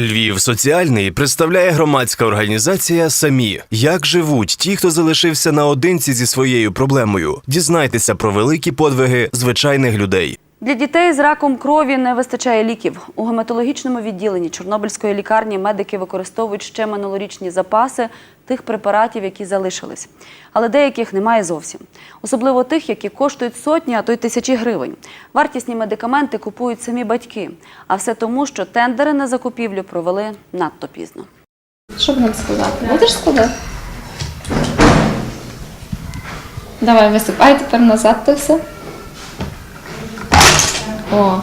Львів соціальний представляє громадська організація Самі. Як живуть ті, хто залишився наодинці зі своєю проблемою? Дізнайтеся про великі подвиги звичайних людей. Для дітей з раком крові не вистачає ліків. У гематологічному відділенні Чорнобильської лікарні медики використовують ще минулорічні запаси тих препаратів, які залишились. Але деяких немає зовсім. Особливо тих, які коштують сотні, а то й тисячі гривень. Вартісні медикаменти купують самі батьки. А все тому, що тендери на закупівлю провели надто пізно. Що б нам сказати? Будеш складати? Давай, висипай тепер назад то все. О,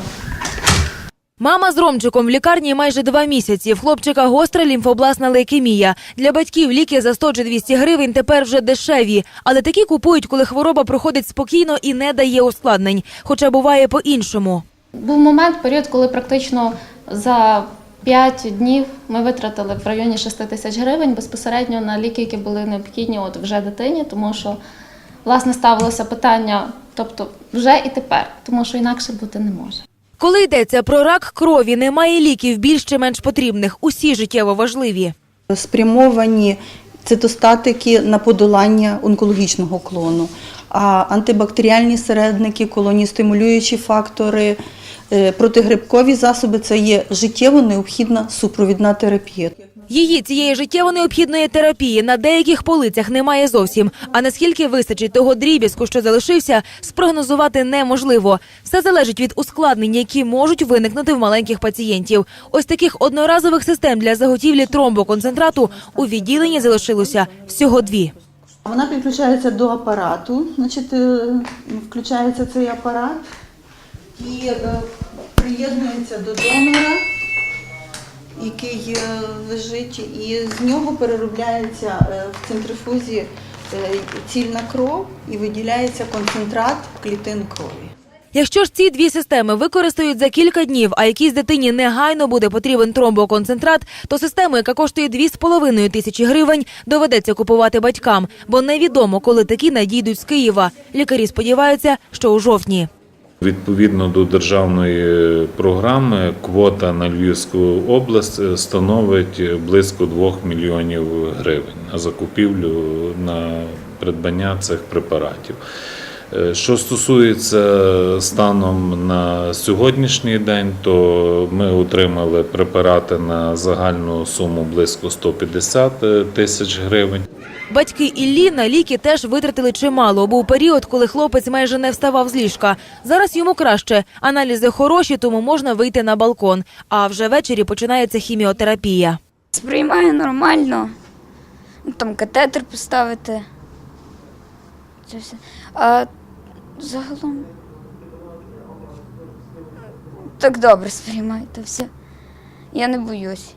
Мама з Ромчиком в лікарні майже два місяці. В хлопчика гостра лімфобласна лейкемія. Для батьків ліки за 100 чи 200 гривень тепер вже дешеві. Але такі купують, коли хвороба проходить спокійно і не дає ускладнень. Хоча буває по-іншому. був момент, період, коли практично за 5 днів ми витратили в районі 6 тисяч гривень безпосередньо на ліки, які були необхідні от вже дитині, тому що власне ставилося питання, тобто вже і тепер, тому що інакше бути не може. Коли йдеться про рак крові, немає ліків більш чи менш потрібних. Усі життєво важливі. спрямовані цитостатики на подолання онкологічного клону, а антибактеріальні середники, колоністимулюючі фактори, е, протигрибкові засоби це є життєво необхідна супровідна терапія. Її цієї життєво необхідної терапії на деяких полицях немає зовсім. А наскільки вистачить того дріб'язку, що залишився, спрогнозувати неможливо. Все залежить від ускладнень, які можуть виникнути в маленьких пацієнтів. Ось таких одноразових систем для заготівлі тромбоконцентрату у відділенні залишилося всього дві. Вона підключається до апарату, значить, е, включається цей апарат і е, приєднується до донора, який е, лежить, і з нього переробляється е, в центрифузі е, цільна кров і виділяється концентрат клітин крові. Якщо ж ці дві системи використають за кілька днів, а якійсь дитині негайно буде потрібен тромбоконцентрат, то систему, яка коштує 2,5 тисячі гривень, доведеться купувати батькам, бо невідомо, коли такі надійдуть з Києва. Лікарі сподіваються, що у жовтні. Відповідно до державної програми, квота на Львівську область е, становить близько 2 мільйонів гривень на закупівлю на придбання цих препаратів. Е, Що стосується станом на сьогоднішній день, то ми отримали препарати на загальну суму близько 150 тисяч гривень. Батьки Іллі на ліки теж витратили чимало. Був період, коли хлопець майже не вставав з ліжка. Зараз йому краще. Аналізи хороші, тому можна вийти на балкон. А вже ввечері починається хіміотерапія. Сприймаю нормально. Ну, Там катетер поставити. Це все. А загалом. Так добре сприймаю то все. Я не боюсь.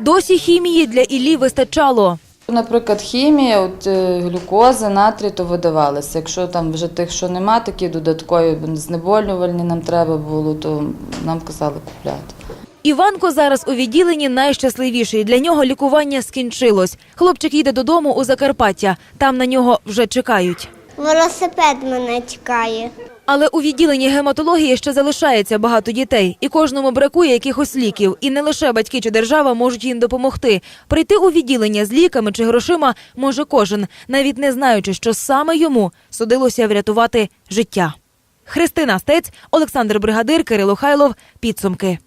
Досі хімії для Іллі вистачало. Наприклад, хімія, от е, глюкоза, натрій, то видавалося. Якщо там вже тих, що нема, такі додаткові знеболювальні нам треба було, то нам казали купляти. Іванко зараз у відділенні найщасливіший. Для нього лікування скінчилось. Хлопчик їде додому у Закарпаття. Там на нього вже чекають. Велосипед мене чекає. Але у відділенні гематології ще залишається багато дітей, і кожному бракує якихось ліків. І не лише батьки чи держава можуть їм допомогти. Прийти у відділення з ліками чи грошима може кожен, навіть не знаючи, що саме йому судилося врятувати життя. Христина Стець, Олександр Бригадир, Кирило Хайлов. Підсумки.